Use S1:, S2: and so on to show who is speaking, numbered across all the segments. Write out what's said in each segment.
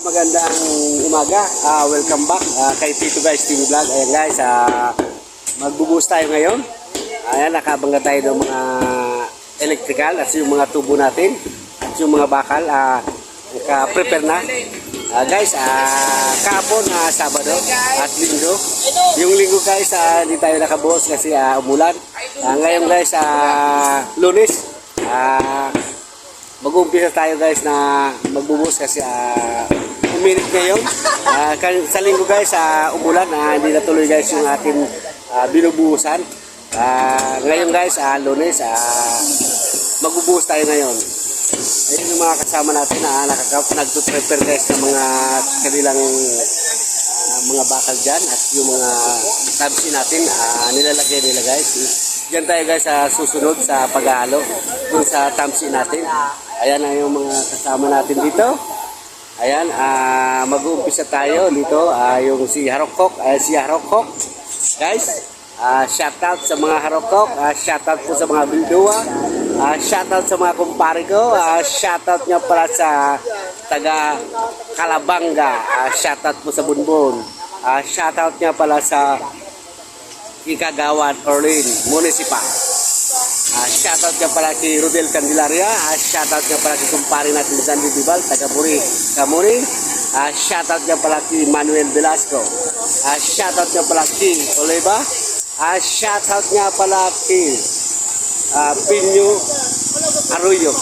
S1: Magandang umaga. Ah, welcome back ah, kay Tito Guys TV Vlog. Ayan guys, ah, magbubuhos tayo ngayon. Ayan, nakabangga tayo ng mga electrical at yung mga tubo natin at yung mga bakal. Ah, naka-prepare na. Ah, guys, ah, kahapon na Sabado at Linggo. Yung Linggo guys, ah, hindi tayo nakabuhos kasi ah, umulan. Ah, ngayon guys, ah, Lunes. Ah, mag-uumpisa tayo guys na magbubuhos kasi uh, uminit ngayon. Ah, kan- sa linggo guys, uh, umulan, ah, hindi natuloy guys yung ating ah, binubuhusan. Ah, ngayon guys, uh, lunes, ah, magbubuhos tayo ngayon. Ayun yung mga kasama natin na nakaka- nagtuprepare guys ng mga kanilang ah, mga bakal dyan at yung mga tabsi natin ah, nilalagay nila guys. Diyan tayo guys sa susunod sa paghahalo dun sa tamsi natin. Ayan na yung mga kasama natin dito. Ayan, ah mag-uumpisa tayo dito. ah yung si Harokok, ah, si Harokok. Guys, ah shout out sa mga Harokok, ah shout out po sa mga Bildua, ah shout out sa mga kumpare ko, ah shout out nga pala sa taga Kalabanga, ah shout out po sa Bunbun. Ah shout out nga pala sa Ikagawan Orlin Municipal. Ah, shoutout nga pala kay Rodel Candelaria. Ah, shoutout nga pala kay kumpare natin Sandy Bibal, taga Buri, Kamuri. Ah, shoutout nga pala kay Manuel Velasco. Ah, shoutout nga pala kay Oliva. Ah, shoutout nga pala kay ah, Pinyo Arroyo.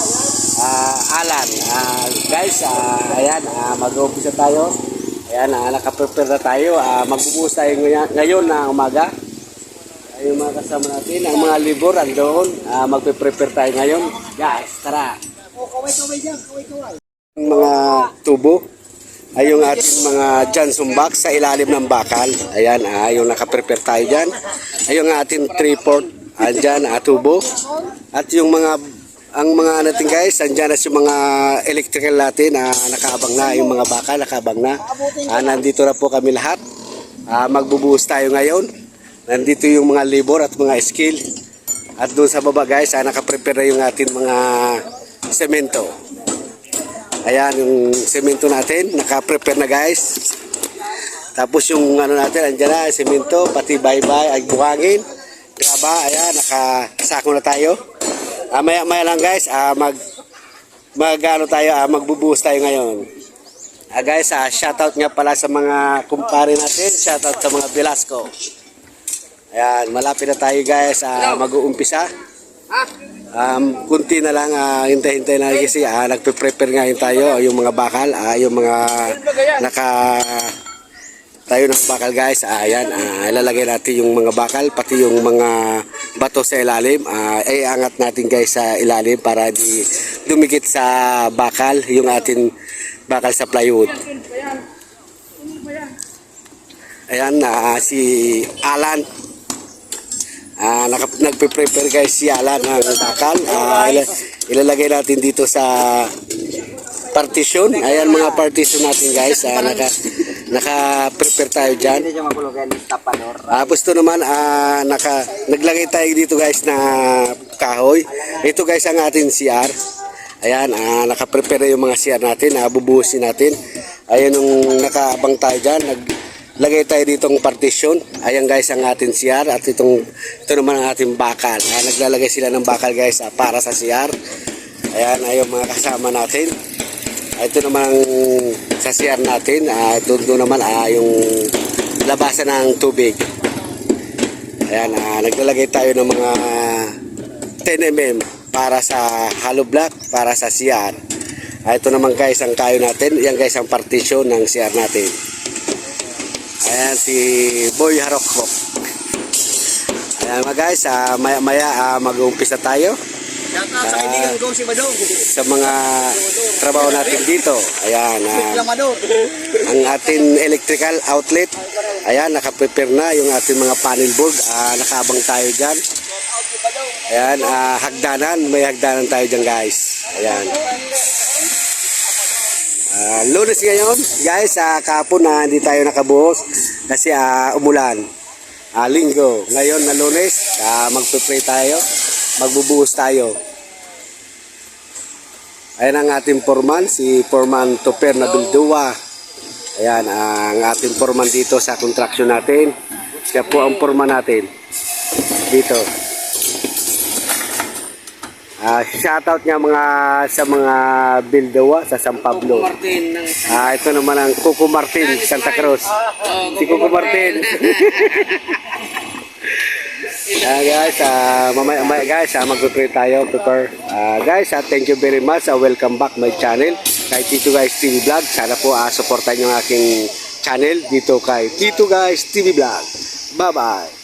S1: Ah, Alan. Ah, guys, ah, ayan, ah, mag-uumpisa tayo. Ayan, ah, nakaprepare na tayo. Ah, magbubuhos tayo ngayon, ngayon na umaga. Ay, yung mga kasama natin, ang mga libor andoon, ah, magpe-prepare tayo ngayon. Guys, tara! Ang mga tubo ay yung ating mga Johnson box sa ilalim ng bakal. Ayan, ah, yung nakaprepare tayo dyan. Ay yung ating 3-port, andyan, ah, tubo. At yung mga, ang mga natin guys, andyan na yung mga electrical natin, ah, nakaabang na, yung mga bakal, nakaabang na. Ah, nandito na po kami lahat. Ah, magbubuhos tayo ngayon. Nandito yung mga labor at mga skill. At doon sa baba guys, ah, nakaprepare na yung ating mga semento. Ayan yung semento natin, naka-prepare na guys. Tapos yung ano natin, andyan na, semento, pati bye-bye, ay buhangin. Graba, ayan, nakasako na tayo. Ah, maya maya lang guys, ah, mag mag ano tayo, ah, magbubuhos tayo ngayon. Ah, guys, ah, shoutout nga pala sa mga kumpare natin, shoutout sa mga Velasco. Ayan, malapit na tayo guys, ah, mag-uumpisa. Um, kunti na lang, ah, hintay-hintay na kasi ah, nagpe-prepare ngayon tayo, yung mga bakal, ah, yung mga naka tayo ng bakal guys, ah, ayan, ah, ilalagay natin yung mga bakal, pati yung mga bato sa ilalim, ah, ay angat natin guys sa ilalim para di dumikit sa bakal, yung ating bakal sa plywood. Ayan, ah, si Alan, Ah, naka, nagpe-prepare guys si Alan ng bakal. Ah, ila- ilalagay natin dito sa partition. Ayan mga partition natin guys. Ah, naka naka-prepare tayo diyan. Tapos to naman ah, naka naglagay tayo dito guys na kahoy. Ito guys ang ating CR. Ayan, ah, naka-prepare yung mga CR natin, ah, bubuhusin natin. Ayan yung nakaabang tayo diyan. Naglagay tayo ditong partition. Ayan guys ang ating CR at itong ito naman ang ating bakal. Ah, naglalagay sila ng bakal guys ah, para sa CR. Ayan ay yung mga kasama natin. Ah, Ito naman ang sa CR natin. Ah, ito, ito naman ah, yung labasan ng tubig. Ayan, ah, naglalagay tayo ng mga 10 mm para sa hollow block, para sa CR. Ah, ito naman guys ang kayo natin. Yan guys ang partition ng CR natin. Ayan si Boy Harokok. Ayan mga guys, ah, maya maya ah, mag-uumpisa tayo
S2: Shoutout sa kaibigan ko si Badong.
S1: sa mga trabaho natin dito. Ayan,
S2: Lamador.
S1: ang ating electrical outlet. Ayan, nakaprepare na yung ating mga panel board. Ah, nakabang tayo dyan. Ayan, ah, hagdanan. May hagdanan tayo dyan guys. Ayan. Ah, lunes ngayon, guys, ah, kahapon na hindi tayo nakabuhos kasi ah, umulan. Ah, linggo. Ngayon na lunes, ah, magpe-pray tayo. Magbubuhos tayo. Ayan ang ating foreman, si Foreman Toper na Bildua. Ayan, ang ating foreman dito sa construction natin. Siya po ang foreman natin. Dito. Ah, shoutout nga mga sa mga Bildawa sa San Pablo. Ah, ito naman ang Coco Martin, Santa Cruz. Si Coco Martin. Ah, guys, ah, mamaya, mamaya guys, ah, mag-prepare tayo, prepare. Ah, guys, ah, thank you very much. Ah, welcome back my channel. Kay Tito Guys TV Vlog. Sana po ah, supportan yung aking channel dito kay Tito Guys TV Vlog. Bye-bye.